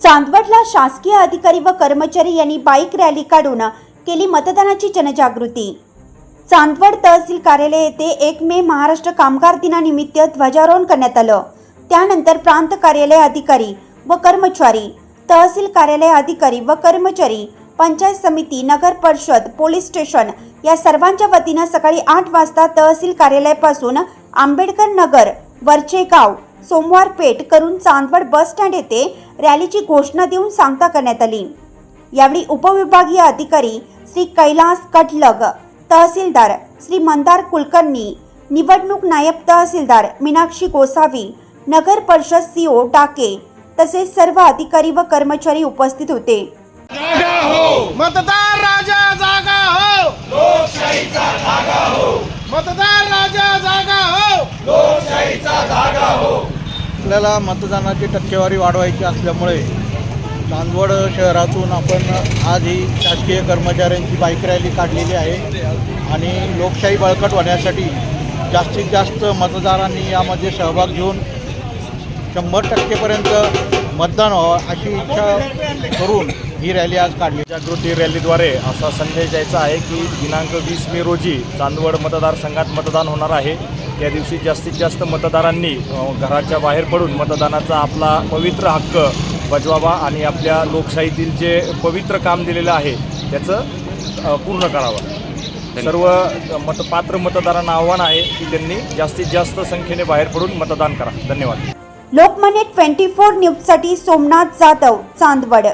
चांदवडला शासकीय अधिकारी व कर्मचारी यांनी बाईक रॅली काढून केली मतदानाची जनजागृती. चांदवड तहसील कार्यालय येथे एक मे महाराष्ट्र कामगार दिनानिमित्त ध्वजारोहण करण्यात आलं. त्यानंतर प्रांत कार्यालय अधिकारी व कर्मचारी तहसील कार्यालय अधिकारी व कर्मचारी पंचायत समिती नगर परिषद पोलीस स्टेशन या सर्वांच्या वतीनं सकाळी आठ वाजता तहसील कार्यालयापासून आंबेडकर नगर वरचे गाव सोमवार पेठ करून चांदवड बस स्टँड येथे रॅलीची घोषणा देऊन सांगता करण्यात आली. यावेळी उपविभागीय अधिकारी श्री कैलास कटलग तहसीलदार श्री मंदार कुलकर्णी निवडणूक नायब तहसीलदार मीनाक्षी गोसावी नगर परिषद सीओ टाके तसेच सर्व अधिकारी व कर्मचारी उपस्थित होते. हो. मतदार राजा जागा हो. लोकशाहीचा धागा हो. मतदार राजा जागा हो. आपल्याला मतदानाची टक्केवारी वाढवायची असल्यामुळे चांदवड शहरातून आपण आज ही शासकीय कर्मचाऱ्यांची बाईक रॅली काढलेली आहे आणि लोकशाही बळकट होण्यासाठी जास्तीत जास्त मतदारांनी यामध्ये सहभाग घेऊन शंभर टक्केपर्यंत मतदान व्हावं अशी इच्छा करून ही रॅली आज काढली. जागृती रॅलीद्वारे असा संदेश द्यायचा आहे की दिनांक वीस मे रोजी चांदवड मतदारसंघात मतदान होणार आहे. त्या दिवशी जास्तीत जास्त मतदारांनी घराच्या बाहेर पडून मतदानाचा आपला पवित्र हक्क बजवावा आणि आपल्या लोकशाहीतील जे पवित्र काम दिलेलं आहे त्याचं पूर्ण करावं. सर्व मतपात्र मतदारांना आव्हान आहे की त्यांनी जास्तीत जास्त संख्येने बाहेर पडून मतदान करा. धन्यवाद. लोकमान्य ट्वेंटी फोर न्यूजसाठी सोमनाथ जाधव चांदवड.